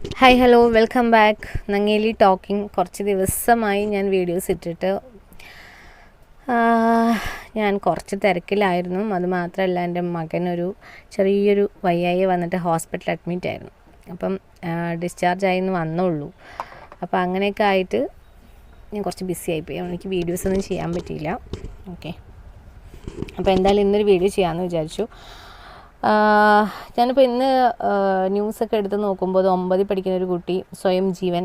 Hi hello welcome back Nangeli talking കുറച്ച് ദിവസമായി ഞാൻ വീഡിയോസ് ഇട്ടിട്ട്. ഞാൻ കുറച്ച് തിരക്കിലായിരുന്നു. അത് മാത്രമല്ല എന്റെ മകനൊരു ചെറിയൊരു വയ്യായി വന്നിട്ട് ഹോസ്പിറ്റലിൽ അഡ്മിറ്റ് ആയിരുന്നു. അപ്പം ഡിസ്ചാർജ് ആയി എന്ന് വന്നുള്ളൂ. അപ്പോൾ അങ്ങനെയൊക്കെ ആയിട്ട് ഞാൻ കുറച്ച് ബിസി ആയിപ്പോയി എനിക്ക് വീഡിയോസ് ഒന്നും ചെയ്യാൻ പറ്റിയില്ല. ഓക്കെ അപ്പോൾ എന്തായാലും ഇന്നൊരു വീഡിയോ ചെയ്യാമെന്ന് വിചാരിച്ചു. ഞാനിപ്പോൾ ഇന്ന് ന്യൂസൊക്കെ എടുത്ത് നോക്കുമ്പോൾ ഒമ്പതിൽ പഠിക്കുന്ന ഒരു കുട്ടി സ്വയം ജീവൻ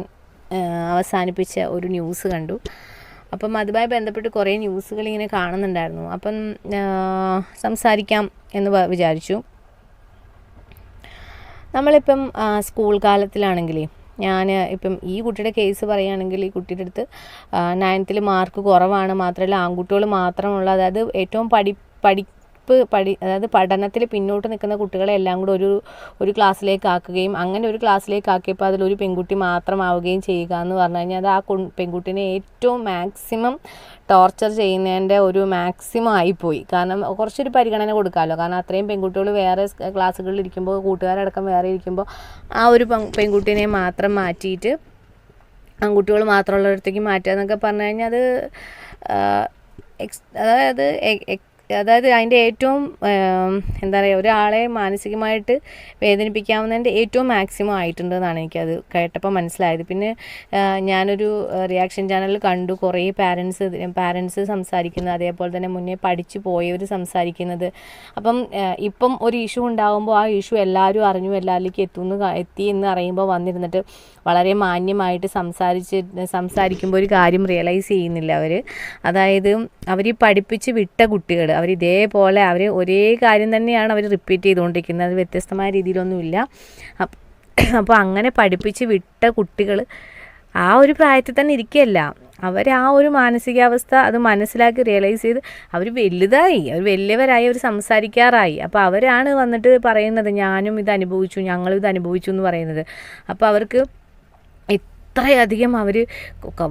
അവസാനിപ്പിച്ച ഒരു ന്യൂസ് കണ്ടു. അപ്പം അതുമായി ബന്ധപ്പെട്ട് കുറേ ന്യൂസുകൾ ഇങ്ങനെ കാണുന്നുണ്ടായിരുന്നു. അപ്പം സംസാരിക്കാം എന്ന് വിചാരിച്ചു. നമ്മളിപ്പം സ്കൂൾ കാലത്തിലാണെങ്കിലേ ഞാൻ ഇപ്പം ഈ കുട്ടിയുടെ കേസ് പറയുകയാണെങ്കിൽ ഈ കുട്ടിയുടെ അടുത്ത് നയൻത്തിൽ മാർക്ക് കുറവാണ്. മാത്രമല്ല ആൺകുട്ടികൾ മാത്രമുള്ള അതായത് ഏറ്റവും പഠി പഠി പഠിപ്പ് പഠി അതായത് പഠനത്തിൽ പിന്നോട്ട് നിൽക്കുന്ന കുട്ടികളെ എല്ലാം കൂടെ ഒരു ഒരു ക്ലാസ്സിലേക്ക് ആക്കുകയും അങ്ങനെ ഒരു ക്ലാസ്സിലേക്ക് ആക്കിയപ്പോൾ അതിലൊരു പെൺകുട്ടി മാത്രമാവുകയും ചെയ്യുക എന്ന് പറഞ്ഞു കഴിഞ്ഞാൽ അത് ആ പെൺകുട്ടിനെ ഏറ്റവും മാക്സിമം ടോർച്ചർ ചെയ്യുന്നതിന്റെ ഒരു മാക്സിമം ആയിപ്പോയി. കാരണം കുറച്ചൊരു പരിഗണന കൊടുക്കാമല്ലോ. കാരണം അത്രയും പെൺകുട്ടികൾ വേറെ ക്ലാസ്സുകളിൽ ഇരിക്കുമ്പോൾ കൂട്ടുകാരടക്കം വേറെ ഇരിക്കുമ്പോൾ ആ ഒരു പെൺ- പെൺകുട്ടിനെ മാത്രം മാറ്റിയിട്ട് ആൺകുട്ടികൾ മാത്രമുള്ളിടത്തേക്ക് മാറ്റുക എന്നൊക്കെ പറഞ്ഞു കഴിഞ്ഞാൽ അത് എക്സ് അതായത് അതായത് അതിന്റെ ഏറ്റവും എന്താ പറയുക ഒരാളെ മാനസികമായിട്ട് വേദനിപ്പിക്കാവുന്നതിന്റെ ഏറ്റവും മാക്സിമം ആയിട്ടുണ്ടെന്നാണ് എനിക്കത് കേട്ടപ്പോൾ മനസ്സിലായത്. പിന്നെ ഞാനൊരു റിയാക്ഷൻ ചാനലിൽ കണ്ടു. കുറേ പാരൻസ് പാരൻസ് സംസാരിക്കുന്നത് അതേപോലെ തന്നെ മുന്നേ പഠിച്ചു പോയവർ സംസാരിക്കുന്നത്. അപ്പം ഇപ്പം ഒരു ഇഷ്യൂ ഉണ്ടാകുമ്പോൾ ആ ഇഷ്യൂ എല്ലാവരും അറിഞ്ഞു എല്ലാവരിലേക്ക് എത്തുന്നു എത്തി എന്ന് അറിയുമ്പോൾ വന്നിരുന്നിട്ട് വളരെ മാന്യമായിട്ട് സംസാരിച്ച് സംസാരിക്കുമ്പോൾ ഒരു കാര്യം റിയലൈസ് ചെയ്യുന്നില്ല അവർ. അതായത് അവർ പഠിപ്പിച്ച് വിട്ട കുട്ടികൾ അവർ ഇതേപോലെ അവർ ഒരേ കാര്യം തന്നെയാണ് അവർ റിപ്പീറ്റ് ചെയ്തുകൊണ്ടിരിക്കുന്നത്. വ്യത്യസ്തമായ രീതിയിലൊന്നുമില്ല. അപ്പോൾ അങ്ങനെ പഠിപ്പിച്ച് വിട്ട കുട്ടികൾ ആ ഒരു പ്രായത്തിൽ തന്നെ ഇരിക്കുകയല്ല. അവർ ആ ഒരു മാനസികാവസ്ഥ അത് മനസ്സിലാക്കി റിയലൈസ് ചെയ്ത് അവർ വലുതായി. അവർ വലിയവരായി അവർ സംസാരിക്കാറായി. അപ്പോൾ അവരാണ് വന്നിട്ട് പറയുന്നത് ഞാനും ഇത് അനുഭവിച്ചു ഞങ്ങളും ഇത് അനുഭവിച്ചു എന്ന് പറയുന്നത്. അപ്പോൾ അവർക്ക് ഇത്രയധികം അവർ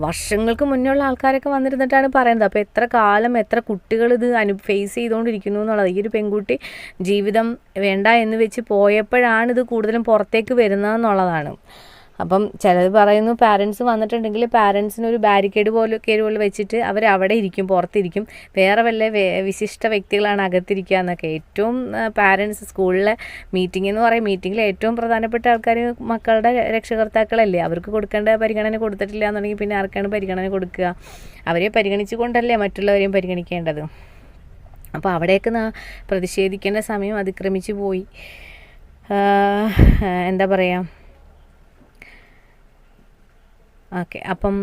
വർഷങ്ങൾക്ക് മുന്നേയുള്ള ആൾക്കാരൊക്കെ വന്നിരുന്നിട്ടാണ് പറയുന്നത്. അപ്പോൾ എത്ര കാലം എത്ര കുട്ടികൾ ഇത് അനു ഫേസ് ചെയ്തുകൊണ്ടിരിക്കുന്നു എന്നുള്ളത്. ഈ ഒരു പെൺകുട്ടി ജീവിതം വേണ്ട എന്ന് വെച്ച് പോയപ്പോഴാണ് ഇത് കൂടുതലും പുറത്തേക്ക് വരുന്നതെന്നുള്ളതാണ് അപ്പം ചിലത് പറയുന്നു പാരൻസ് വന്നിട്ടുണ്ടെങ്കിൽ പാരൻസിന് ഒരു ബാരിക്കേഡ് പോലെ കയറി വെച്ചിട്ട് അവർ അവിടെ ഇരിക്കും പുറത്തിരിക്കും. വേറെ വല്ല വിശിഷ്ട വ്യക്തികളാണ് അകത്തിരിക്കുക എന്നൊക്കെ. ഏറ്റവും പാരൻസ് സ്കൂളിലെ മീറ്റിംഗ് എന്ന് പറയും. മീറ്റിങ്ങിൽ ഏറ്റവും പ്രധാനപ്പെട്ട ആൾക്കാർ മക്കളുടെ രക്ഷകർത്താക്കളല്ലേ? അവർക്ക് കൊടുക്കേണ്ട പരിഗണന കൊടുത്തിട്ടില്ല എന്നുണ്ടെങ്കിൽ പിന്നെ ആർക്കാണ് പരിഗണന കൊടുക്കുക? അവരെ പരിഗണിച്ചുകൊണ്ടല്ലേ മറ്റുള്ളവരെയും പരിഗണിക്കേണ്ടത്? അപ്പോൾ അവിടെയൊക്കെ നാ പ്രതിഷേധിക്കേണ്ട സമയം അതിക്രമിച്ചു പോയി. എന്താ പറയുക ഓക്കെ. അപ്പം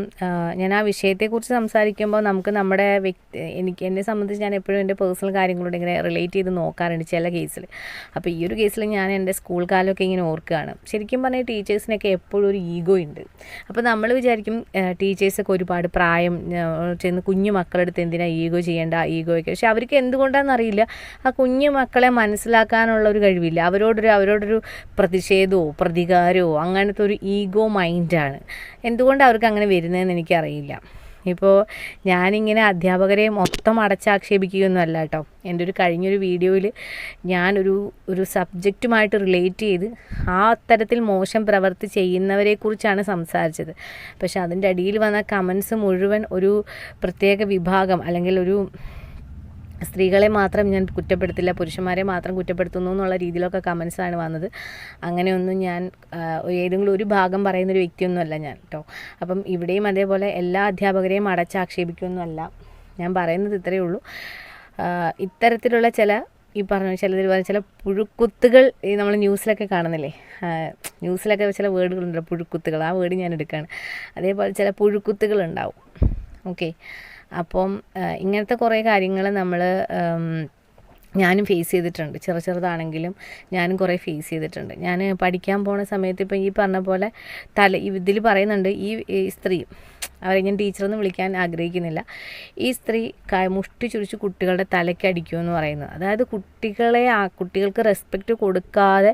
ഞാൻ ആ വിഷയത്തെക്കുറിച്ച് സംസാരിക്കുമ്പോൾ നമുക്ക് നമ്മുടെ വ്യക്തി എനിക്ക് എന്നെ സംബന്ധിച്ച് ഞാൻ എപ്പോഴും എന്റെ പേഴ്സണൽ കാര്യങ്ങളോട് ഇങ്ങനെ റിലേറ്റ് ചെയ്ത് നോക്കാറുണ്ട് ചില കേസിൽ. അപ്പോൾ ഈ ഒരു കേസിൽ ഞാൻ എന്റെ സ്കൂൾ കാലമൊക്കെ ഇങ്ങനെ ഓർക്കുകയാണ്. ശരിക്കും പറഞ്ഞാൽ ടീച്ചേഴ്സിനൊക്കെ എപ്പോഴും ഒരു ഈഗോ ഉണ്ട്. അപ്പോൾ നമ്മൾ വിചാരിക്കും ടീച്ചേഴ്സൊക്കെ ഒരുപാട് പ്രായം ചെന്ന് കുഞ്ഞു മക്കളെടുത്ത് എന്തിനാണ് ഈഗോ ചെയ്യേണ്ട ഈഗോയൊക്കെ പക്ഷെ അവർക്ക് എന്തുകൊണ്ടാണെന്ന് അറിയില്ല. ആ കുഞ്ഞു മക്കളെ മനസ്സിലാക്കാനുള്ള ഒരു കഴിവില്ല. അവരോടൊരു അവരോടൊരു പ്രതിഷേധമോ പ്രതികാരമോ അങ്ങനത്തെ ഒരു ഈഗോ മൈൻഡാണ്. എന്തുകൊണ്ട് അവർക്ക് അങ്ങനെ വരുന്നതെന്ന് എനിക്കറിയില്ല. ഇപ്പോൾ ഞാനിങ്ങനെ അധ്യാപകരെ മൊത്തം അടച്ചാക്ഷേപിക്കുകയൊന്നുമല്ല കേട്ടോ. എന്റെ ഒരു കഴിഞ്ഞൊരു വീഡിയോയിൽ ഞാനൊരു ഒരു സബ്ജക്റ്റുമായിട്ട് റിലേറ്റ് ചെയ്ത് ആ തരത്തിൽ മോശം പ്രവൃത്തി ചെയ്യുന്നവരെക്കുറിച്ചാണ് സംസാരിച്ചത്. പക്ഷേ അതിന്റെ അടിയിൽ വന്ന കമൻസ് മുഴുവൻ ഒരു പ്രത്യേക വിഭാഗം അല്ലെങ്കിൽ ഒരു സ്ത്രീകളെ മാത്രം ഞാൻ കുറ്റപ്പെടുത്തില്ല പുരുഷന്മാരെ മാത്രം കുറ്റപ്പെടുത്തുന്നു എന്നുള്ള രീതിയിലൊക്കെ കമൻസാണ് വന്നത്. അങ്ങനെയൊന്നും ഞാൻ ഏതെങ്കിലും ഒരു ഭാഗം പറയുന്നൊരു വ്യക്തിയൊന്നുമല്ല ഞാൻ കേട്ടോ അപ്പം ഇവിടെയും അതേപോലെ എല്ലാ അധ്യാപകരെയും അടച്ചാക്ഷേപിക്കുമെന്നല്ല ഞാൻ പറയുന്നത് ഇത്രയേ ഉള്ളൂ. ഇത്തരത്തിലുള്ള ചില ഈ പറഞ്ഞ ചിലതിൽ പറഞ്ഞ ചില പുഴുക്കുത്തുകൾ ഈ നമ്മൾ ന്യൂസിലൊക്കെ കാണുന്നില്ലേ? ന്യൂസിലൊക്കെ ചില വേർഡുകളുണ്ടല്ലോ പുഴുക്കുത്തുകൾ. ആ വേർഡ് ഞാൻ എടുക്കുകയാണ്. അതേപോലെ ചില പുഴുക്കുത്തുകൾ ഉണ്ടാവും. ഓക്കെ. അപ്പം ഇങ്ങനത്തെ കുറേ കാര്യങ്ങൾ നമ്മൾ ഞാനും ഫേസ് ചെയ്തിട്ടുണ്ട്. ചെറു ചെറുതാണെങ്കിലും ഞാനും കുറേ ഫേസ് ചെയ്തിട്ടുണ്ട്. ഞാൻ പഠിക്കാൻ പോണ സമയത്ത് ഇപ്പം ഈ പറഞ്ഞ പോലെ തല ഇതിൽ പറയുന്നുണ്ട് ഈ സ്ത്രീ അവരെ ഞാൻ ടീച്ചറെന്ന് വിളിക്കാൻ ആഗ്രഹിക്കുന്നില്ല. ഈ സ്ത്രീ മുഷ്ടി ചുരിച്ച് കുട്ടികളുടെ തലയ്ക്ക് അടിക്കുമെന്ന് പറയുന്നത്. അതായത് കുട്ടികളെ ആ കുട്ടികൾക്ക് റെസ്പെക്റ്റ് കൊടുക്കാതെ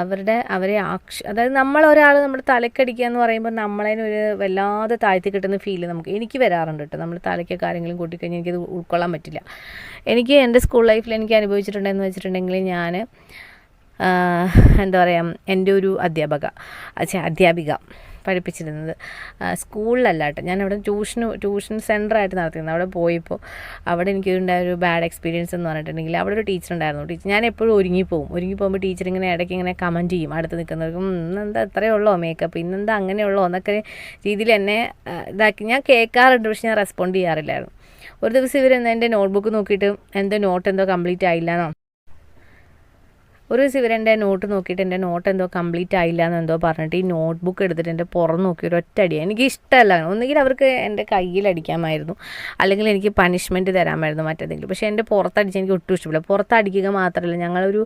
അവരുടെ അവരെ ആക്ഷ അതായത് നമ്മൾ ഒരാൾ നമ്മുടെ തലക്കടിക്കുക എന്ന് പറയുമ്പോൾ നമ്മളതിനൊരു വല്ലാതെ താഴ്ത്തി കിട്ടുന്ന ഫീൽ നമുക്ക് എനിക്ക് വരാറുണ്ട് കേട്ടോ നമ്മൾ തലയ്ക്കൊക്കെ ആരെങ്കിലും കൂട്ടിക്കഴിഞ്ഞാൽ എനിക്കത് ഉൾക്കൊള്ളാൻ പറ്റില്ല. എനിക്ക് എന്റെ സ്കൂൾ ലൈഫിൽ എനിക്ക് അനുഭവിച്ചിട്ടുണ്ടെന്ന് വെച്ചിട്ടുണ്ടെങ്കിൽ ഞാൻ എന്താ പറയുക എന്റെ ഒരു അധ്യാപക അച്ഛാ അധ്യാപിക. പഠിപ്പിച്ചിരുന്നത്. സ്കൂളിലല്ല കേട്ടോ. ഞാൻ അവിടെ ട്യൂഷന് ട്യൂഷൻ സെന്ററായിട്ട് നടത്തിയിരുന്നത് അവിടെ പോയപ്പോൾ അവിടെ എനിക്ക് ഉണ്ടായ ഒരു ബാഡ് എക്സ്പീരിയൻസ് എന്ന് പറഞ്ഞിട്ടുണ്ടെങ്കിൽ അവിടെ ഒരു ടീച്ചർ ഉണ്ടായിരുന്നു ടീച്ചർ ഞാൻ എപ്പോഴും ഒരുങ്ങി പോകും ഒരുങ്ങി പോകുമ്പോൾ ടീച്ചർ ഇങ്ങനെ ഇടയ്ക്ക് ഇങ്ങനെ കമന്റ് ചെയ്യും. അടുത്ത് നിൽക്കുന്നവർക്കും ഇന്നെന്താ ഇത്രയേ ഉള്ളോ മേക്കപ്പ്? ഇന്നെന്താ അങ്ങനെയുള്ളോ എന്നൊക്കെ രീതിയിൽ എന്നെ ഇതാക്കി. ഞാൻ കേൾക്കാറുണ്ട് പക്ഷെ ഞാൻ റെസ്പോണ്ട് ചെയ്യാറില്ലായിരുന്നു. ഒരു ദിവസം ഇവരെന്താ എന്റെ നോട്ട്ബുക്ക് നോക്കിയിട്ട് എന്തോ നോട്ട് എന്തോ കംപ്ലീറ്റ് ആയില്ലെന്നോ ഒരു ദിവസം ഇവരെന്റെ നോട്ട് നോക്കിയിട്ട് എന്റെ നോട്ട് എന്തോ കംപ്ലീറ്റ് ആയില്ല എന്ന് എന്തോ പറഞ്ഞിട്ട് ഈ നോട്ട് ബുക്ക് എടുത്തിട്ട് എന്റെ പുറം നോക്കി ഒരു ഒറ്റ അടി. എനിക്ക് ഇഷ്ടമല്ല. ഒന്നുകിൽ അവർക്ക് എന്റെ കയ്യിൽ അടിക്കാമായിരുന്നു. അല്ലെങ്കിൽ എനിക്ക് പണിഷ്മെന്റ് തരാമായിരുന്നു മറ്റേതെങ്കിലും. പക്ഷേ എന്റെ പുറത്തടിച്ച് എനിക്ക് ഒട്ടും ഇഷ്ടമില്ല. പുറത്തടിക്കുക മാത്രമല്ല ഞങ്ങളൊരു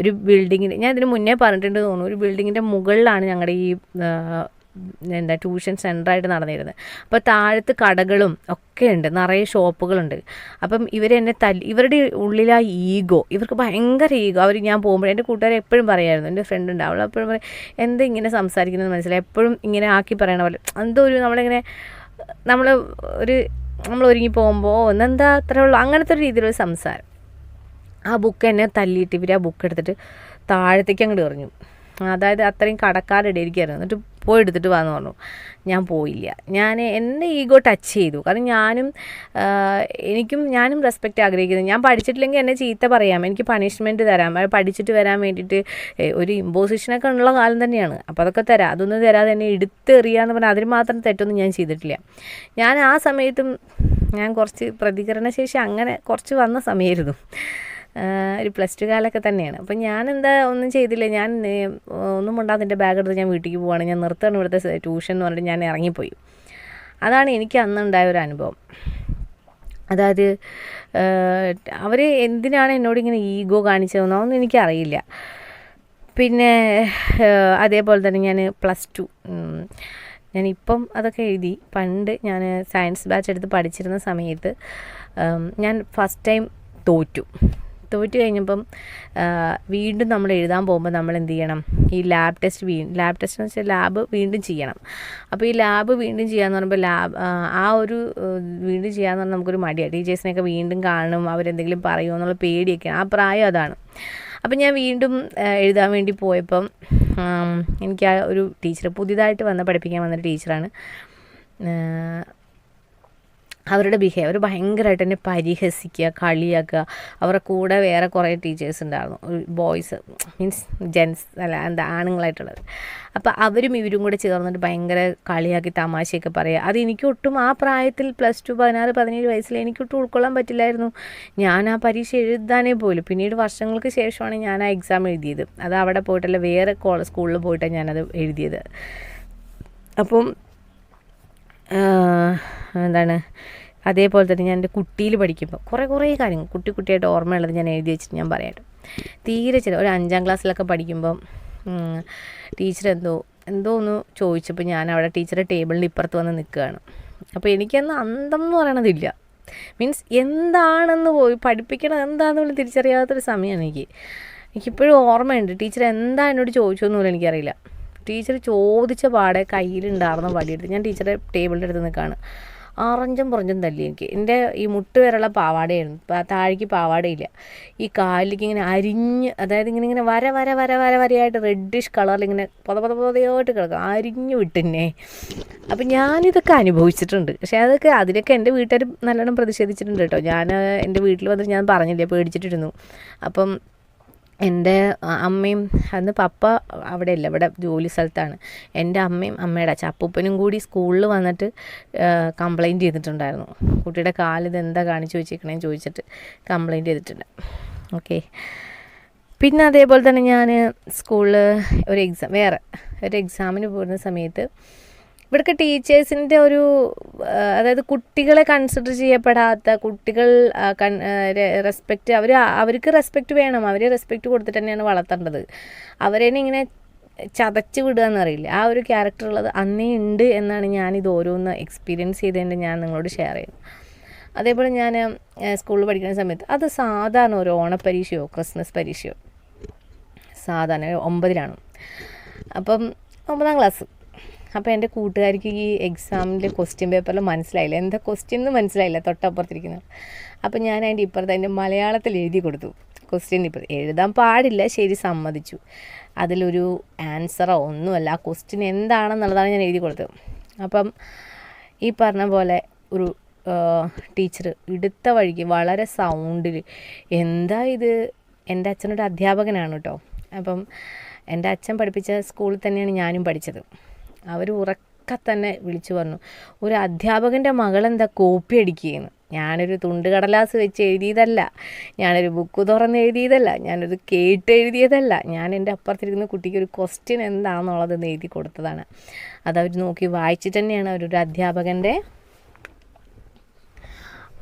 ഒരു ബിൽഡിങ്ങിന്റെ ഞാൻ ഇതിന് മുന്നേ പറഞ്ഞിട്ടുണ്ട് തോന്നുന്നു. ഒരു ബിൽഡിങ്ങിന്റെ മുകളിലാണ് ഞങ്ങളുടെ ഈ എന്താ ട്യൂഷൻ സെന്ററായിട്ട് നടന്നിരുന്നത്. അപ്പോൾ താഴത്ത് കടകളും ഒക്കെ ഉണ്ട്. നിറയെ ഷോപ്പുകളുണ്ട്. അപ്പം ഇവരെന്നെ തല്ലി ഇവരുടെ ഉള്ളിൽ ആ ഈഗോ. ഇവർക്ക് ഭയങ്കര ഈഗോ. അവർ ഞാൻ പോകുമ്പോൾ എന്റെ കൂട്ടുകാർ എപ്പോഴും പറയായിരുന്നു എന്റെ ഫ്രണ്ട് ഉണ്ട്. അവൾ എപ്പോഴും പറയും എന്താ ഇങ്ങനെ സംസാരിക്കുന്നത് മനസ്സിലായി? എപ്പോഴും ഇങ്ങനെ ആക്കി പറയണ പോലെ. എന്തോ ഒരു നമ്മളിങ്ങനെ നമ്മൾ ഒരു നമ്മൾ ഒരുങ്ങി പോകുമ്പോൾ ഒന്നെന്താ അത്രേ ഉള്ളൂ? അങ്ങനത്തെ ഒരു രീതിയിലൊരു സംസാരം. ആ ബുക്ക് എന്നെ തല്ലിയിട്ട് ഇവർ ആ ബുക്ക് എടുത്തിട്ട് താഴത്തേക്ക് അങ്ങോട്ട് എറിഞ്ഞു. അതായത് അത്രയും കടക്കാരുടെ ഇരിക്കുകയായിരുന്നു എന്നിട്ട് പോയി എടുത്തിട്ട് വാന്ന് പറഞ്ഞു. ഞാൻ പോയില്ല. ഞാൻ എന്റെ ഈഗോ ടച്ച് ചെയ്തു. കാരണം ഞാനും എനിക്കും ഞാനും റെസ്പെക്റ്റ് ആഗ്രഹിക്കുന്നത് ഞാൻ പഠിച്ചിട്ടില്ലെങ്കിൽ എന്നെ ചീത്ത പറയാം. എനിക്ക് പണിഷ്മെന്റ് തരാം. പഠിച്ചിട്ട് വരാൻ വേണ്ടിയിട്ട് ഒരു ഇമ്പോസിഷനൊക്കെ ഉള്ള കാലം തന്നെയാണ്. അപ്പോൾ അതൊക്കെ തരാം. അതൊന്നും തരാതെ എന്നെ എടുത്തെറിയുക എന്ന് പറഞ്ഞാൽ അതിന് മാത്രം തെറ്റൊന്നും ഞാൻ ചെയ്തിട്ടില്ല. ഞാൻ ആ സമയത്തും ഞാൻ കുറച്ച് പ്രതികരണശേഷി അങ്ങനെ കുറച്ച് വന്ന സമയമായിരുന്നു. ഒരു പ്ലസ് ടു കാലമൊക്കെ തന്നെയാണ്. അപ്പം ഞാൻ എന്താ ഒന്നും ചെയ്തില്ല. ഞാൻ ഒന്നും ഉണ്ടാകുന്ന എന്റെ ബാഗ് എടുത്ത് ഞാൻ വീട്ടിലേക്ക് പോവാണ്. ഞാൻ നിർത്തുകയാണ് ഇവിടുത്തെ ട്യൂഷൻ എന്ന് പറഞ്ഞിട്ട് ഞാൻ ഇറങ്ങിപ്പോയി. അതാണ് എനിക്ക് അന്നുണ്ടായ ഒരു അനുഭവം. അതായത് അവർ എന്തിനാണ് എന്നോട് ഇങ്ങനെ ഈഗോ കാണിച്ചതെന്നൊന്നും എനിക്കറിയില്ല. പിന്നെ അതേപോലെ തന്നെ ഞാൻ പ്ലസ് ടു ഞാനിപ്പം അതൊക്കെ എഴുതി. പണ്ട് ഞാൻ സയൻസ് ബാച്ച് എടുത്ത് പഠിച്ചിരുന്ന സമയത്ത് ഞാൻ ഫസ്റ്റ് ടൈം തോറ്റു. തോറ്റു കഴിഞ്ഞപ്പം വീണ്ടും നമ്മൾ എഴുതാൻ പോകുമ്പോൾ നമ്മൾ എന്ത് ചെയ്യണം? ഈ lab test we lab test എന്ന് വെച്ചാൽ ലാബ് വീണ്ടും ചെയ്യണം. അപ്പോൾ ഈ ലാബ് വീണ്ടും ചെയ്യാന്ന് പറയുമ്പോൾ ലാബ് ആ ഒരു വീണ്ടും ചെയ്യാന്ന് പറഞ്ഞാൽ നമുക്കൊരു മടിയാണ്. ടീച്ചേഴ്സിനെയൊക്കെ വീണ്ടും കാണും അവരെന്തെങ്കിലും പറയുമോ എന്നുള്ള പേടിയൊക്കെ ആ പ്രായം അതാണ്. അപ്പം ഞാൻ വീണ്ടും എഴുതാൻ വേണ്ടി പോയപ്പം എനിക്ക് ആ ഒരു ടീച്ചർ പുതിയതായിട്ട് വന്ന പഠിപ്പിക്കാൻ വന്ന ടീച്ചറാണ്. അവരുടെ ബിഹേവിയർ ഭയങ്കരമായിട്ട് എന്നെ പരിഹസിക്കുക കളിയാക്കുക. അവരുടെ കൂടെ വേറെ കുറേ ടീച്ചേഴ്സ് ഉണ്ടായിരുന്നു. ബോയ്സ് മീൻസ് ജെൻസ് അല്ല എന്താ ആണുങ്ങളായിട്ടുള്ളത്. അപ്പോൾ അവരും ഇവരും കൂടെ ചേർന്നിട്ട് ഭയങ്കര കളിയാക്കി തമാശയൊക്കെ പറയുക. അത് എനിക്ക് ഒട്ടും ആ പ്രായത്തിൽ പ്ലസ് ടു പതിനാറ് പതിനേഴ് വയസ്സിൽ എനിക്കൊട്ടും ഉൾക്കൊള്ളാൻ പറ്റില്ലായിരുന്നു. ഞാൻ ആ പരീക്ഷ എഴുതാനേ പോലും. പിന്നീട് വർഷങ്ങൾക്ക് ശേഷമാണ് ഞാൻ ആ എക്സാം എഴുതിയത്. അത് അവിടെ പോയിട്ടല്ല വേറെ സ്കൂളിൽ പോയിട്ടാണ് ഞാനത് എഴുതിയത്. അപ്പം എന്താണ് അതേപോലെ തന്നെ ഞാൻ എന്റെ കുട്ടിയിൽ പഠിക്കുമ്പോൾ കുറേ കുറേ കാര്യങ്ങൾ കുട്ടി കുട്ടിയായിട്ട് ഓർമ്മയുള്ളത് ഞാൻ എഴുതി വെച്ചിട്ട് ഞാൻ പറയാം തീരെ ചില ഒരു അഞ്ചാം ക്ലാസ്സിലൊക്കെ പഠിക്കുമ്പം ടീച്ചർ എന്തോ എന്തോ ഒന്ന് ചോദിച്ചപ്പോൾ ഞാൻ അവിടെ ടീച്ചറെ ടേബിളിന് ഇപ്പുറത്ത് വന്ന് നിൽക്കുകയാണ്. അപ്പോൾ എനിക്കന്ന് അന്തം എന്ന് പറയണതില്ല. മീൻസ് എന്താണെന്ന് പോയി പഠിപ്പിക്കണത് എന്താണെന്ന് പോലും തിരിച്ചറിയാത്തൊരു സമയമാണ് എനിക്ക്. എനിക്കിപ്പോഴും ഓർമ്മയുണ്ട് ടീച്ചർ എന്താ എന്നോട് ചോദിച്ചതെന്ന് പോലും എനിക്കറിയില്ല. ടീച്ചർ ചോദിച്ച പാടെ കയ്യിലുണ്ടായിരുന്ന വടിയെടുത്ത് ഞാൻ ടീച്ചറെ ടേബിളിന്റെ അടുത്ത് നിൽക്കുകയാണ്. ആറഞ്ചും പുറഞ്ചും തല്ലി എനിക്ക്. എന്റെ ഈ മുട്ട് വരെയുള്ള പാവാടയായിരുന്നു. താഴേക്ക് പാവാടയില്ല. ഈ കാലിലേക്ക് ഇങ്ങനെ അരിഞ്ഞ് അതായത് ഇങ്ങനെ ഇങ്ങനെ വര വര വര വര വരയായിട്ട് റെഡിഷ് കളറിൽ ഇങ്ങനെ പൊത പൊത പൊതയോട്ട് കിടക്കും. അരിഞ്ഞു വിട്ടുന്നെ. അപ്പം ഞാനിതൊക്കെ അനുഭവിച്ചിട്ടുണ്ട്. പക്ഷേ അതൊക്കെ അതിനൊക്കെ എന്റെ വീട്ടുകാർ നല്ലോണം പ്രതിഷേധിച്ചിട്ടുണ്ട് കേട്ടോ. ഞാൻ എന്റെ വീട്ടിൽ വന്നിട്ട് ഞാൻ പറഞ്ഞില്ലേ പേടിച്ചിട്ടിരുന്നു. അപ്പം എന്റെ അമ്മയും അന്ന് പപ്പ അവിടെ ഇല്ല ഇവിടെ ജോലി സ്ഥലത്താണ്. എന്റെ അമ്മയും അമ്മയുടെ അച്ഛൻ അപ്പൂപ്പനും കൂടി സ്കൂളിൽ വന്നിട്ട് കംപ്ലൈന്റ് ചെയ്തിട്ടുണ്ടായിരുന്നു. കുട്ടിയുടെ കാലിത് എന്താ കാണിച്ചു വെച്ചിരിക്കണേന്ന് ചോദിച്ചിട്ട് കംപ്ലൈന്റ് ചെയ്തിട്ടുണ്ട്. ഓക്കെ പിന്നെ അതേപോലെ തന്നെ ഞാൻ സ്കൂളിൽ ഒരു എക്സാം വേറെ ഒരു എക്സാമിന് പോകുന്ന സമയത്ത് ഇവിടുത്തെ ടീച്ചേഴ്സിന്റെ ഒരു അതായത് കുട്ടികളെ കൺസിഡർ ചെയ്യപ്പെടാത്ത കുട്ടികൾ റെസ്പെക്റ്റ് അവർ അവർക്ക് റെസ്പെക്റ്റ് വേണം അവരെ റെസ്പെക്റ്റ് കൊടുത്തിട്ട് തന്നെയാണ് വളർത്തേണ്ടത്. അവരെ ഇങ്ങനെ ചതച്ച് വിടുക എന്നറിയില്ല. ആ ഒരു ക്യാരക്ടർ ഉള്ളത് അന്നേ ഉണ്ട് എന്നാണ് ഞാൻ ഞാനിത് ഓരോന്ന് എക്സ്പീരിയൻസ് ചെയ്തതിന്റെ ഞാൻ നിങ്ങളോട് ഷെയർ ചെയ്യുന്നത്. അതേപോലെ ഞാൻ സ്കൂളിൽ പഠിക്കുന്ന സമയത്ത് അത് സാധാരണ ഒരു ഓണപ്പരീക്ഷയോ ക്രിസ്മസ് പരീക്ഷയോ സാധാരണ ഒമ്പതിലാണ്. അപ്പം ഒമ്പതാം ക്ലാസ് അപ്പോൾ എന്റെ കൂട്ടുകാർക്ക് ഈ എക്സാമിന്റെ ക്വസ്റ്റ്യൻ പേപ്പറിൽ മനസ്സിലായില്ല. എന്താ ക്വസ്റ്റ്യൻ എന്ന് മനസ്സിലായില്ല തൊട്ടപ്പുറത്തിരിക്കുന്നത്. അപ്പോൾ ഞാൻ അതിന്റെ ഇപ്പുറത്ത് അതിന്റെ മലയാളത്തിൽ എഴുതി കൊടുത്തു. ക്വസ്റ്റ്യൻ ഇപ്പം എഴുതാൻ പാടില്ല ശരി സമ്മതിച്ചു. അതിലൊരു ആൻസറോ ഒന്നുമല്ല. ആ ക്വസ്റ്റ്യൻ എന്താണെന്നുള്ളതാണ് ഞാൻ എഴുതി കൊടുത്തത്. അപ്പം ഈ പറഞ്ഞ പോലെ ഒരു ടീച്ചർ എടുത്ത വഴിക്ക് വളരെ സൗണ്ടിൽ എന്താ ഇത്? എന്റെ അച്ഛനൊരു അധ്യാപകനാണ് കേട്ടോ അപ്പം എന്റെ അച്ഛൻ പഠിപ്പിച്ച സ്കൂളിൽ തന്നെയാണ് ഞാനും പഠിച്ചത്. അവർ ഉറക്കെ തന്നെ വിളിച്ചു പറഞ്ഞു. ഒരു അധ്യാപകന്റെ മകളെന്താ കോപ്പി അടിക്കുകയെന്ന് ഞാനൊരു തുണ്ട് കടലാസ് വെച്ച് എഴുതിയതല്ല. ഞാനൊരു ബുക്ക് തുറന്ന് എഴുതിയതല്ല. ഞാനൊരു കേട്ട് എഴുതിയതല്ല. ഞാൻ എന്റെ അപ്പുറത്തിരിക്കുന്ന കുട്ടിക്ക് ഒരു ക്വസ്റ്റ്യൻ എന്താണെന്നുള്ളതെന്ന് എഴുതി കൊടുത്തതാണ്. അതവർ നോക്കി വായിച്ചിട്ട് തന്നെയാണ് അവരൊരു അധ്യാപകന്റെ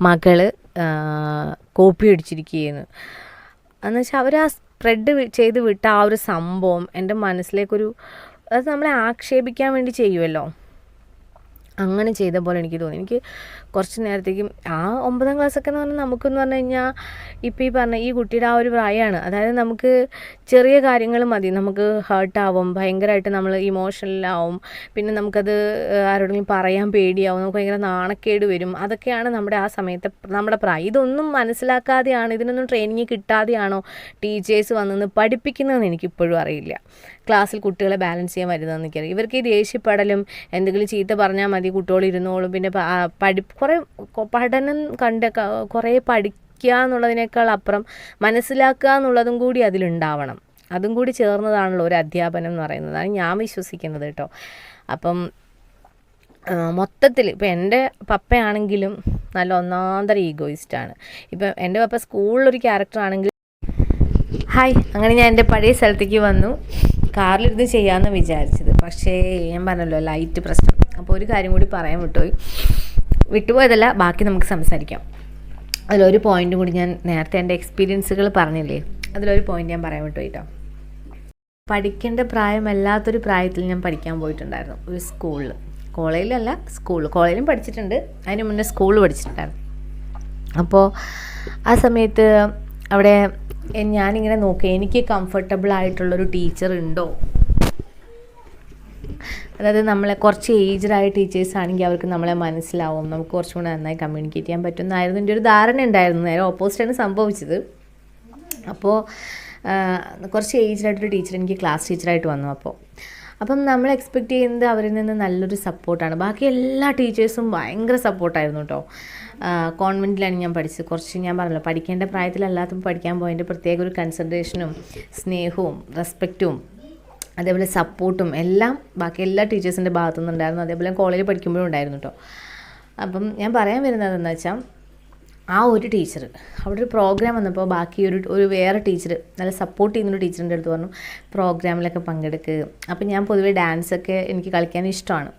മകൾ കോപ്പി അടിച്ചിരിക്കുകയെന്ന് എന്നുവെച്ചാൽ അവർ ആ സ്പ്രെഡ് ചെയ്ത് വിട്ട ആ ഒരു സംഭവം എന്റെ മനസ്സിലേക്കൊരു അത് നമ്മളെ ആക്ഷേപിക്കാൻ വേണ്ടി ചെയ്യുമല്ലോ അങ്ങനെ ചെയ്ത പോലെ എനിക്ക് തോന്നി. എനിക്ക് കുറച്ച് നേരത്തേക്കും. ആ ഒമ്പതാം ക്ലാസ്സൊക്കെ എന്ന് പറഞ്ഞാൽ നമുക്കെന്ന് പറഞ്ഞു കഴിഞ്ഞാൽ ഇപ്പോൾ ഈ പറഞ്ഞ ഈ കുട്ടിയുടെ ആ ഒരു പ്രായമാണ് അതായത് നമുക്ക് ചെറിയ കാര്യങ്ങൾ മതി. നമുക്ക് ഹേർട്ടാവും ഭയങ്കരമായിട്ട് നമ്മൾ ഇമോഷണലാവും പിന്നെ നമുക്കത് ആരോടെങ്കിലും പറയാൻ പേടിയാവും. നമുക്ക് ഭയങ്കര നാണക്കേട് വരും. അതൊക്കെയാണ് നമ്മുടെ ആ സമയത്തെ നമ്മുടെ പ്രായം. ഇതൊന്നും മനസ്സിലാക്കാതെയാണ് ഇതിനൊന്നും ട്രെയിനിങ് കിട്ടാതെയാണോ ടീച്ചേഴ്സ് വന്നെന്ന് പഠിപ്പിക്കുന്നതെന്ന് എനിക്കിപ്പോഴും അറിയില്ല. ക്ലാസ്സിൽ കുട്ടികളെ ബാലൻസ് ചെയ്യാൻ വരുന്നതെന്ന് എനിക്കറിയാം ഇവർക്ക് ഈ ദേഷ്യപ്പെടലും എന്തെങ്കിലും ചീത്ത പറഞ്ഞാൽ മതി കുട്ടികൾ ഇരുന്നോളും. പിന്നെ പഠി കുറേ പഠനം കണ്ട കുറേ പഠിക്കുക എന്നുള്ളതിനേക്കാൾ അപ്പുറം മനസ്സിലാക്കുക എന്നുള്ളതും കൂടി അതിലുണ്ടാവണം. അതും കൂടി ചേർന്നതാണല്ലോ ഒരു അധ്യാപനം എന്ന് പറയുന്നതാണ് ഞാൻ വിശ്വസിക്കുന്നത് കേട്ടോ. അപ്പം മൊത്തത്തിൽ ഇപ്പം എന്റെ പപ്പയാണെങ്കിലും നല്ല ഒന്നാന്തര ഈഗോയിസ്റ്റാണ് ഇപ്പം എന്റെ പപ്പ സ്കൂളിലൊരു ക്യാരക്ടർ ആണെങ്കിൽ ഹായ് അങ്ങനെ ഞാൻ എന്റെ പഴയ സ്ഥലത്തേക്ക് വന്നു. കാറിലിരുന്ന് ചെയ്യാമെന്ന് വിചാരിച്ചത്. പക്ഷേ ഞാൻ പറഞ്ഞല്ലോ ലൈറ്റ് പ്രശ്നം. അപ്പോൾ ഒരു കാര്യം കൂടി പറയാൻ വിട്ടുപോയി വിട്ടുപോയതല്ല ബാക്കി നമുക്ക് സംസാരിക്കാം. അതിലൊരു പോയിന്റ് കൂടി ഞാൻ നേരത്തെ എന്റെ എക്സ്പീരിയൻസുകൾ പറഞ്ഞില്ലേ? അതിലൊരു പോയിന്റ് ഞാൻ പറയാൻ വിട്ടു കേട്ടോ. പഠിക്കേണ്ട പ്രായമല്ലാത്തൊരു പ്രായത്തിൽ ഞാൻ പഠിക്കാൻ പോയിട്ടുണ്ടായിരുന്നു ഒരു സ്കൂളിൽ കോളേജിലല്ല സ്കൂൾ കോളേജിലും പഠിച്ചിട്ടുണ്ട്. അതിന് മുന്നേ സ്കൂൾ പഠിച്ചിട്ടുണ്ടായിരുന്നു. അപ്പോൾ ആ സമയത്ത് അവിടെ ഞാനിങ്ങനെ നോക്കി എനിക്ക് കംഫർട്ടബിൾ ആയിട്ടുള്ളൊരു ടീച്ചർ ഉണ്ടോ? അതായത് നമ്മളെ കുറച്ച് ഏജ്ഡായ ടീച്ചേഴ്സ് ആണെങ്കിൽ അവർക്ക് നമ്മളെ മനസ്സിലാവും. നമുക്ക് കുറച്ചും കൂടെ നന്നായി കമ്മ്യൂണിക്കേറ്റ് ചെയ്യാൻ പറ്റുമെന്നായിരുന്നു എന്റെ ഒരു ധാരണ ഉണ്ടായിരുന്നു. നേരെ ഓപ്പോസിറ്റാണ് സംഭവിച്ചത്. അപ്പോൾ കുറച്ച് ഏജ്ഡായിട്ടൊരു ടീച്ചർ എനിക്ക് ക്ലാസ് ടീച്ചറായിട്ട് വന്നു അപ്പോൾ. അപ്പം നമ്മൾ എക്സ്പെക്റ്റ് ചെയ്യുന്നത് അവരിൽ നിന്ന് നല്ലൊരു സപ്പോർട്ടാണ് ബാക്കി എല്ലാ ടീച്ചേഴ്സും ഭയങ്കര സപ്പോർട്ടായിരുന്നു കേട്ടോ. കോൺവെന്റിലാണ് ഞാൻ പഠിച്ചത്. കുറച്ച് ഞാൻ പറഞ്ഞല്ലോ പഠിക്കേണ്ട പ്രായത്തിലല്ലാത്തപ്പോൾ പഠിക്കാൻ പോയതിന്റെ പ്രത്യേക ഒരു കൺസെൻട്രേഷനും സ്നേഹവും റെസ്പെക്റ്റും അതേപോലെ സപ്പോർട്ടും എല്ലാം ബാക്കി എല്ലാ ടീച്ചേഴ്സിന്റെ ഭാഗത്തു നിന്നുണ്ടായിരുന്നു അതേപോലെ കോളേജിൽ പഠിക്കുമ്പോഴും ഉണ്ടായിരുന്നു കേട്ടോ അപ്പം ഞാൻ പറയാൻ വരുന്നത് എന്താ വെച്ചാൽ ആ ഒരു ടീച്ചർ അവിടെ ഒരു പ്രോഗ്രാം വന്നപ്പോൾ ബാക്കി ഒരു ഒരു വേറെ ടീച്ചർ നല്ല സപ്പോർട്ട് ചെയ്യുന്നൊരു ടീച്ചറിന്റെ അടുത്ത് പറഞ്ഞു പ്രോഗ്രാമിലൊക്കെ പങ്കെടുക്കുക അപ്പം ഞാൻ പൊതുവേ ഡാൻസൊക്കെ എനിക്ക് കളിക്കാൻ ഇഷ്ടമാണ്.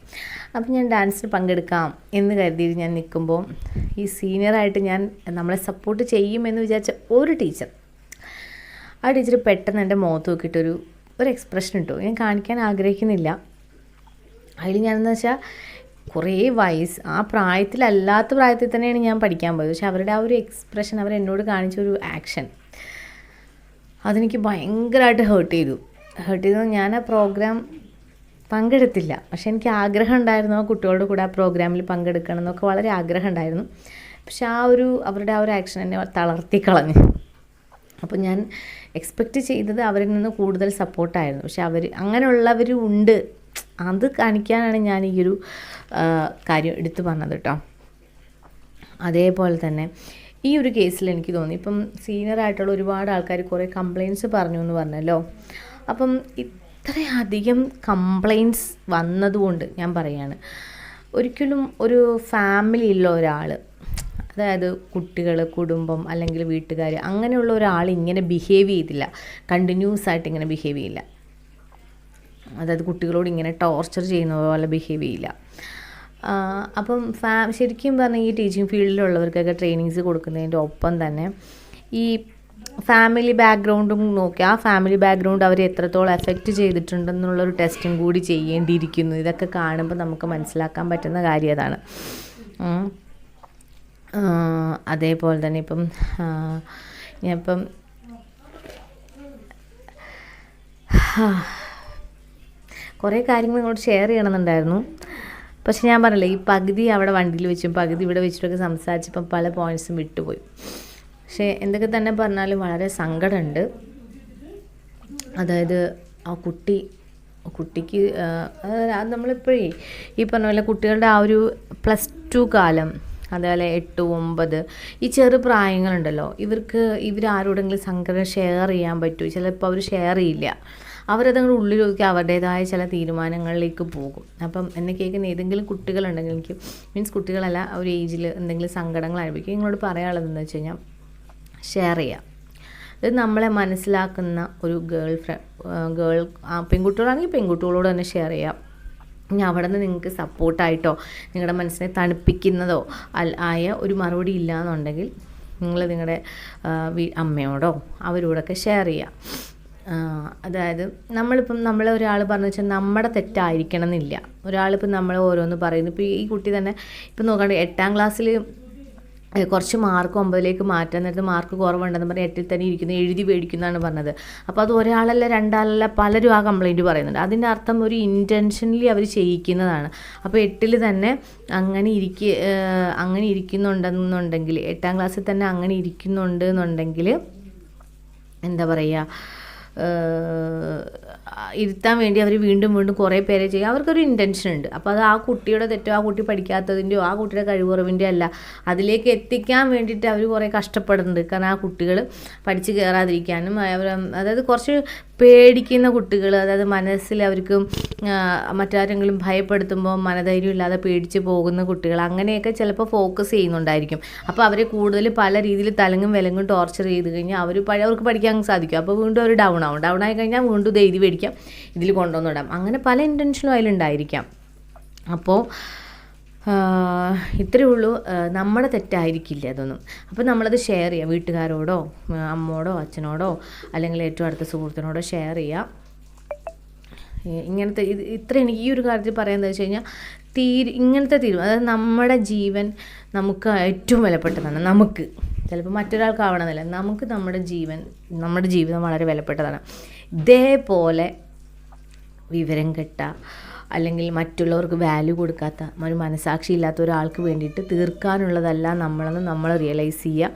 അപ്പം ഞാൻ ഡാൻസിൽ പങ്കെടുക്കാം എന്ന് കരുതി ഞാൻ നിൽക്കുമ്പോൾ ഈ സീനിയറായിട്ട് ഞാൻ നമ്മളെ സപ്പോർട്ട് ചെയ്യുമെന്ന് വിചാരിച്ച ഒരു ടീച്ചർ ആ ടീച്ചർ പെട്ടെന്ന് എന്റെ മുഖത്ത് നോക്കിയിട്ടൊരു ഒരു എക്സ്പ്രഷൻ ഇട്ടു. ഞാൻ കാണിക്കാൻ ആഗ്രഹിക്കുന്നില്ല. അതിൽ ഞാനെന്ന് വെച്ചാൽ കുറേ വയസ്സ് ആ പ്രായത്തിലല്ലാത്ത പ്രായത്തിൽ തന്നെയാണ് ഞാൻ പഠിക്കാൻ പോയത്. പക്ഷെ അവരുടെ ആ ഒരു എക്സ്പ്രഷൻ അവർ എന്നോട് കാണിച്ച ഒരു ആക്ഷൻ അതെനിക്ക് ഭയങ്കരമായിട്ട് ഹേർട്ട് ചെയ്തു. ഹേർട്ട് ചെയ്തു ഞാൻ ആ പ്രോഗ്രാം പങ്കെടുത്തില്ല. പക്ഷെ എനിക്ക് ആഗ്രഹം ഉണ്ടായിരുന്നു ആ കുട്ടികളുടെ കൂടെ ആ പ്രോഗ്രാമിൽ പങ്കെടുക്കണം എന്നൊക്കെ വളരെ ആഗ്രഹം ഉണ്ടായിരുന്നു. പക്ഷെ ആ ഒരു അവരുടെ ആ ഒരു ആക്ഷൻ എന്നെ തളർത്തി കളഞ്ഞു. അപ്പോൾ ഞാൻ എക്സ്പെക്റ്റ് ചെയ്തത് അവരിൽ നിന്ന് കൂടുതൽ സപ്പോർട്ടായിരുന്നു പക്ഷെ അവർ അങ്ങനെയുള്ളവരും ഉണ്ട്. അത് കാണിക്കാനാണ് ഞാൻ ഈ ഒരു കാര്യം എടുത്തു പറഞ്ഞത് കേട്ടോ അതേപോലെ തന്നെ ഈ ഒരു കേസിൽ എനിക്ക് തോന്നി. ഇപ്പം സീനിയർ ആയിട്ടുള്ള ഒരുപാട് ആൾക്കാർ കുറേ കംപ്ലയിന്റ്സ് പറഞ്ഞു എന്ന് പറഞ്ഞല്ലോ. അപ്പം ഇത്രയധികം കംപ്ലയിന്റ്സ് വന്നതുകൊണ്ട് ഞാൻ പറയാണ്. ഒരിക്കലും ഒരു ഫാമിലിയുള്ള ഒരാൾ അതായത് കുട്ടികൾ കുടുംബം അല്ലെങ്കിൽ വീട്ടുകാർ അങ്ങനെയുള്ള ഒരാൾ ഇങ്ങനെ ബിഹേവ് ചെയ്തില്ല. കണ്ടിന്യൂസ് ആയിട്ട് ഇങ്ങനെ ബിഹേവ് ചെയ്യില്ല. അതായത് കുട്ടികളോട് ഇങ്ങനെ ടോർച്ചർ ചെയ്യുന്ന പോലെ ബിഹേവ് ചെയ്യില്ല. അപ്പം ഫാ ശരിക്കും പറഞ്ഞാൽ ഈ ടീച്ചിങ് ഫീൽഡിലുള്ളവർക്കൊക്കെ ട്രെയിനിങ്സ് കൊടുക്കുന്നതിന്റെ ഒപ്പം തന്നെ ഈ ഫാമിലി ബാക്ക്ഗ്രൗണ്ടും നോക്കി ആ ഫാമിലി ബാക്ക്ഗ്രൗണ്ട് അവരെ എത്രത്തോളം എഫക്റ്റ് ചെയ്തിട്ടുണ്ടെന്നുള്ളൊരു ടെസ്റ്റും കൂടി ചെയ്യേണ്ടിയിരിക്കുന്നു. ഇതൊക്കെ കാണുമ്പോൾ നമുക്ക് മനസ്സിലാക്കാൻ പറ്റുന്ന കാര്യം അതാണ്. അതേപോലെ തന്നെ ഇപ്പം ഞാൻ ഇപ്പം കുറേ കാര്യങ്ങൾ ഇങ്ങോട്ട് ഷെയർ ചെയ്യണമെന്നുണ്ടായിരുന്നു. പക്ഷെ ഞാൻ പറഞ്ഞില്ലേ ഈ പകുതി അവിടെ വണ്ടിയിൽ വെച്ചും പകുതി ഇവിടെ വെച്ചിട്ടൊക്കെ സംസാരിച്ചപ്പം പല പോയിന്റ്സും വിട്ടുപോയി. പക്ഷേ എന്തൊക്കെ തന്നെ പറഞ്ഞാലും വളരെ സങ്കടമുണ്ട്. അതായത് ആ കുട്ടി കുട്ടിക്ക് അത് നമ്മളിപ്പോഴേ ഈ പറഞ്ഞ പോലെ കുട്ടികളുടെ ആ ഒരു പ്ലസ് ടു കാലം അതേപോലെ എട്ട് ഒമ്പത്. ഈ ചെറു പ്രായങ്ങളുണ്ടല്ലോ ഇവർക്ക് ഇവരാരോടെങ്കിലും സങ്കടം ഷെയർ ചെയ്യാൻ പറ്റും. ചിലപ്പോൾ അവർ ഷെയർ ചെയ്യില്ല. അവരതങ്ങളുടെ ഉള്ളിൽ നോക്കി അവരുടേതായ ചില തീരുമാനങ്ങളിലേക്ക് പോകും. അപ്പം എന്നെ കേൾക്കുന്ന ഏതെങ്കിലും കുട്ടികളുണ്ടെങ്കിൽ എനിക്ക് മീൻസ് കുട്ടികളല്ല ഒരു ഏജിൽ എന്തെങ്കിലും സങ്കടങ്ങൾ അനുഭവിക്കും. നിങ്ങളോട് പറയാനുള്ളത് എന്താ വെച്ച് കഴിഞ്ഞാൽ ഷെയർ ചെയ്യാം. ഇത് നമ്മളെ മനസ്സിലാക്കുന്ന ഒരു ഗേൾ ഫ്രണ്ട് ഗേൾ പെൺകുട്ടികളാണെങ്കിൽ പെൺകുട്ടികളോട് തന്നെ ഷെയർ ചെയ്യാം. ഇനി അവിടെ നിന്ന് നിങ്ങൾക്ക് സപ്പോർട്ടായിട്ടോ നിങ്ങളുടെ മനസ്സിനെ തണുപ്പിക്കുന്നതോ ആയ ഒരു മറുപടി ഇല്ല എന്നുണ്ടെങ്കിൽ നിങ്ങൾ നിങ്ങളുടെ അമ്മയോടോ അവരോടൊക്കെ ഷെയർ ചെയ്യുക അതായത് നമ്മളിപ്പം നമ്മളെ ഒരാൾ പറഞ്ഞു വെച്ചാൽ നമ്മുടെ തെറ്റായിരിക്കണം എന്നില്ല ഒരാളിപ്പം നമ്മൾ ഓരോന്ന് പറയുന്നു. ഇപ്പോൾ ഈ കുട്ടി തന്നെ ഇപ്പം നോക്കാണ്ട് എട്ടാം ക്ലാസ്സിൽ കുറച്ച് മാർക്ക് ഒമ്പതിലേക്ക് മാറ്റാൻ നേരത്ത് മാർക്ക് കുറവുണ്ടെന്ന് പറഞ്ഞ് എട്ടിൽ തന്നെ ഇരിക്കുന്നു എഴുതി മേടിക്കുന്നതാണ് പറഞ്ഞത്. അപ്പോൾ അത് ഒരാളല്ല രണ്ടാളല്ല പലരും ആ കംപ്ലൈന്റ് പറയുന്നുണ്ട്. അതിന്റെ അർത്ഥം ഒരു ഇന്റൻഷനലി അവർ ചെയ്യിക്കുന്നതാണ്. അപ്പോൾ എട്ടിൽ തന്നെ അങ്ങനെ ഇരിക്ക അങ്ങനെ ഇരിക്കുന്നുണ്ടെന്നുണ്ടെങ്കിൽ എട്ടാം ക്ലാസ്സിൽ തന്നെ അങ്ങനെ ഇരിക്കുന്നുണ്ട് എന്നുണ്ടെങ്കിൽ എന്താ പറയുക ഇരുത്താൻ വേണ്ടി അവർ വീണ്ടും വീണ്ടും കുറേ പേരെ ചെയ്യും. അവർക്കൊരു ഇന്റൻഷൻ ഉണ്ട്. അപ്പോൾ അത് ആ കുട്ടിയുടെ തെറ്റോ ആ കുട്ടി പഠിക്കാത്തതിന്റെയോ ആ കുട്ടിയുടെ കഴിവുറവിന്റെയോ അല്ല. അതിലേക്ക് എത്തിക്കാൻ വേണ്ടിയിട്ട് അവർ കുറേ കഷ്ടപ്പെടുന്നുണ്ട്. കാരണം ആ കുട്ടികൾ പഠിച്ച് കയറാതിരിക്കാനും അവർ അതായത് കുറച്ച് പേടിക്കുന്ന കുട്ടികൾ അതായത് മനസ്സിൽ അവർക്ക് മറ്റാരെങ്കിലും ഭയപ്പെടുത്തുമ്പോൾ മനധൈര്യം ഇല്ലാതെ പേടിച്ച് പോകുന്ന കുട്ടികൾ അങ്ങനെയൊക്കെ ചിലപ്പോൾ ഫോക്കസ് ചെയ്യുന്നുണ്ടായിരിക്കും. അപ്പോൾ അവരെ കൂടുതൽ പല രീതിയിൽ തലങ്ങും വിലങ്ങും ടോർച്ചർ ചെയ്ത് കഴിഞ്ഞാൽ അവർ പഴയ അവർക്ക് പഠിക്കാൻ സാധിക്കും. അപ്പോൾ വീണ്ടും അവർ ഡൗൺ ആവും. ഡൗൺ ആയി കഴിഞ്ഞാൽ വീണ്ടും ഇത് എഴുതി മേടിക്കാം ഇതിൽ കൊണ്ടുവന്നിടാം അങ്ങനെ പല ഇന്റൻഷനും അതിലുണ്ടായിരിക്കാം. അപ്പോൾ ഇത്രയേ ഉള്ളൂ. നമ്മുടെ തെറ്റായിരിക്കില്ല അതൊന്നും. അപ്പോൾ നമ്മളത് ഷെയർ ചെയ്യുക വീട്ടുകാരോടോ അമ്മോടോ അച്ഛനോടോ അല്ലെങ്കിൽ ഏറ്റവും അടുത്ത സുഹൃത്തിനോടോ ഷെയർ ചെയ്യുക ഇങ്ങനത്തെ ഇത് ഇത്ര എനിക്ക് ഈ ഒരു കാര്യത്തിൽ പറയാമെന്ന് വെച്ച് കഴിഞ്ഞാൽ തീര് ഇങ്ങനത്തെ തീരു അതായത് നമ്മുടെ ജീവൻ നമുക്ക് ഏറ്റവും വിലപ്പെട്ടതാണ്. നമുക്ക്. ചിലപ്പോൾ മറ്റൊരാൾക്കാവണമെന്നില്ല. നമുക്ക് നമ്മുടെ ജീവൻ നമ്മുടെ ജീവിതം വളരെ വിലപ്പെട്ടതാണ്. ഇതേപോലെ വിവരം കെട്ട അല്ലെങ്കിൽ മറ്റുള്ളവർക്ക് വാല്യൂ കൊടുക്കാത്ത ഒരു മനസാക്ഷി ഇല്ലാത്ത ഒരാൾക്ക് വേണ്ടിയിട്ട് തീർക്കാനുള്ളതല്ല നമ്മളെന്ന് നമ്മൾ റിയലൈസ് ചെയ്യുക.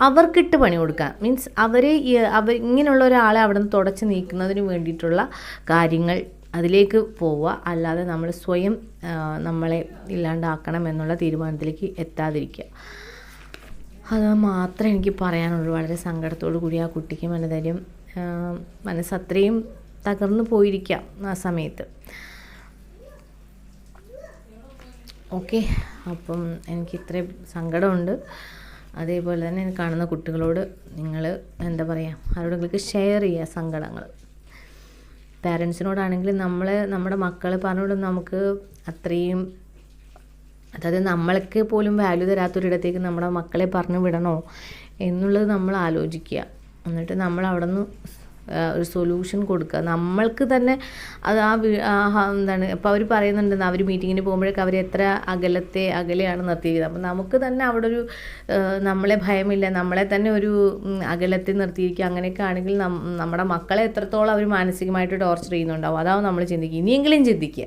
അവർക്കിട്ട് പണി കൊടുക്കുക. മീൻസ് അവർ അവർ ഇങ്ങനെയുള്ള ഒരാളെ അവിടെ നിന്ന് തുടച്ച് നീക്കുന്നതിന് വേണ്ടിയിട്ടുള്ള കാര്യങ്ങൾ അതിലേക്ക് പോവുക. അല്ലാതെ നമ്മൾ സ്വയം നമ്മളെ ഇല്ലാണ്ടാക്കണം എന്നുള്ള തീരുമാനത്തിലേക്ക് എത്താതിരിക്കുക. അത് മാത്രം എനിക്ക് പറയാനുള്ളൂ. വളരെ സങ്കടത്തോടു കൂടി ആ കുട്ടിക്ക് മനധൈര്യം മനസ്സത്രയും തകർന്നു പോയിരിക്കാം ആ സമയത്ത്. ഓക്കെ അപ്പം എനിക്ക് ഇത്രയും സങ്കടമുണ്ട്. അതേപോലെ തന്നെ കാണുന്ന കുട്ടികളോട് നിങ്ങൾ എന്താ പറയുക അവരോടെങ്കിലും ഷെയർ ചെയ്യുക സങ്കടങ്ങൾ പാരൻസിനോടാണെങ്കിൽ നമ്മളെ നമ്മുടെ മക്കളെ പറഞ്ഞുകൊണ്ട് നമുക്ക് അത്രയും അതായത് നമ്മൾക്ക് പോലും വാല്യൂ തരാത്തൊരിടത്തേക്ക് നമ്മുടെ മക്കളെ പറഞ്ഞു വിടണോ എന്നുള്ളത് നമ്മൾ ആലോചിക്കുക. എന്നിട്ട് നമ്മൾ അവിടെ നിന്ന് ഒരു സൊല്യൂഷൻ കൊടുക്കുക. നമ്മൾക്ക് തന്നെ അത് ആ എന്താണ് ഇപ്പോൾ അവർ പറയുന്നുണ്ട് അവർ മീറ്റിങ്ങിന് പോകുമ്പോഴൊക്കെ അവർ എത്ര അകലത്തെ അകലെയാണ് നിർത്തിയിരിക്കുന്നത്. അപ്പം നമുക്ക് തന്നെ അവിടെ ഒരു നമ്മളെ ഭയമില്ല നമ്മളെ തന്നെ ഒരു അകലത്തെ നിർത്തിയിരിക്കുക. അങ്ങനെയൊക്കെ ആണെങ്കിൽ നമ്മുടെ മക്കളെ എത്രത്തോളം അവർ മാനസികമായിട്ട് ടോർച്ചർ ചെയ്യുന്നുണ്ടാവും അതാവും നമ്മൾ ചിന്തിക്കുക. ഇനിയെങ്കിലും ചിന്തിക്കുക.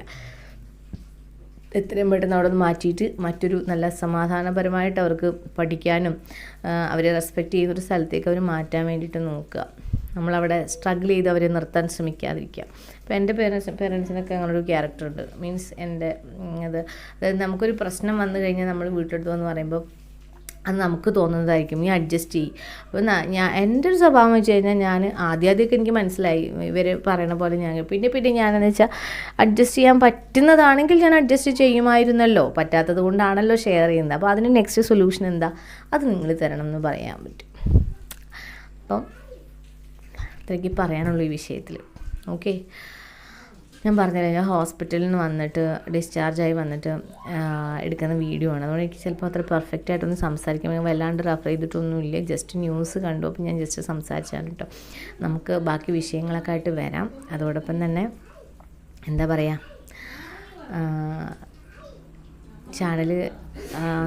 എത്രയും പെട്ടെന്ന് അവിടെ നിന്ന് മാറ്റിയിട്ട് മറ്റൊരു നല്ല സമാധാനപരമായിട്ട് അവർക്ക് പഠിക്കാനും അവരെ റെസ്പെക്റ്റ് ചെയ്യുന്ന ഒരു സ്ഥലത്തേക്ക് അവർ മാറ്റാൻ വേണ്ടിയിട്ട് നോക്കുക. നമ്മളവിടെ സ്ട്രഗിൾ ചെയ്ത് അവരെ നിർത്താൻ ശ്രമിക്കാതിരിക്കുക. അപ്പോൾ എന്റെ പേരൻസ് പേരൻസിനൊക്കെ അങ്ങനൊരു ക്യാരക്ടർ ഉണ്ട്. മീൻസ് എന്റെ അത് അതായത് നമുക്കൊരു പ്രശ്നം വന്നു കഴിഞ്ഞാൽ നമ്മൾ വീട്ടിലെടുത്തു എന്ന് പറയുമ്പോൾ അത് നമുക്ക് തോന്നുന്നതായിരിക്കും. നീ അഡ്ജസ്റ്റ് ചെയ്യും. അപ്പോൾ ഞാൻ എന്റെ ഒരു സ്വഭാവം വെച്ച് കഴിഞ്ഞാൽ ഞാൻ ആദ്യം ആദ്യമൊക്കെ എനിക്ക് മനസ്സിലായി. ഇവർ പറയണ പോലെ ഞാൻ പിന്നെ പിന്നെ ഞാനെന്ന് വെച്ചാൽ അഡ്ജസ്റ്റ് ചെയ്യാൻ പറ്റുന്നതാണെങ്കിൽ ഞാൻ അഡ്ജസ്റ്റ് ചെയ്യുമായിരുന്നല്ലോ. പറ്റാത്തത് കൊണ്ടാണല്ലോ ഷെയർ ചെയ്യുന്നത്. അപ്പോൾ അതിന് നെക്സ്റ്റ് സൊല്യൂഷൻ എന്താ? അത് നിങ്ങൾ തരണം എന്ന് പറയാൻ പറ്റും. അപ്പം അത്രയ്ക്ക് പറയാനുള്ളൂ ഈ വിഷയത്തിൽ ഓക്കെ ഞാൻ പറഞ്ഞില്ല ഞാൻ ഹോസ്പിറ്റലിൽ നിന്ന് വന്നിട്ട് ഡിസ്ചാർജായി വന്നിട്ട് എടുക്കുന്ന വീഡിയോ ആണ്. അതുകൊണ്ട് എനിക്ക് ചിലപ്പോൾ അത്ര പെർഫെക്റ്റ് ആയിട്ടൊന്നും സംസാരിക്കാൻ വല്ലാണ്ട് റെഫർ ചെയ്തിട്ടൊന്നുമില്ല ജസ്റ്റ് ന്യൂസ് കണ്ടു അപ്പോൾ ഞാൻ ജസ്റ്റ് സംസാരിച്ചാണ് കേട്ടോ നമുക്ക് ബാക്കി വിഷയങ്ങളൊക്കെ ആയിട്ട് വരാം. അതോടൊപ്പം തന്നെ എന്താ പറയുക ചാനൽ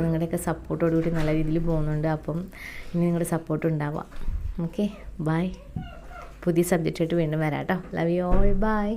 നിങ്ങളുടെയൊക്കെ സപ്പോർട്ടോടുകൂടി നല്ല രീതിയിൽ പോകുന്നുണ്ട്. അപ്പം ഇനി നിങ്ങളുടെ സപ്പോർട്ട് ഉണ്ടാവാം ഓക്കെ ബൈ പുതിയ സബ്ജക്റ്റായിട്ട് വീണ്ടും വരാം കേട്ടോ ലവ് യു ഓൾ ബൈ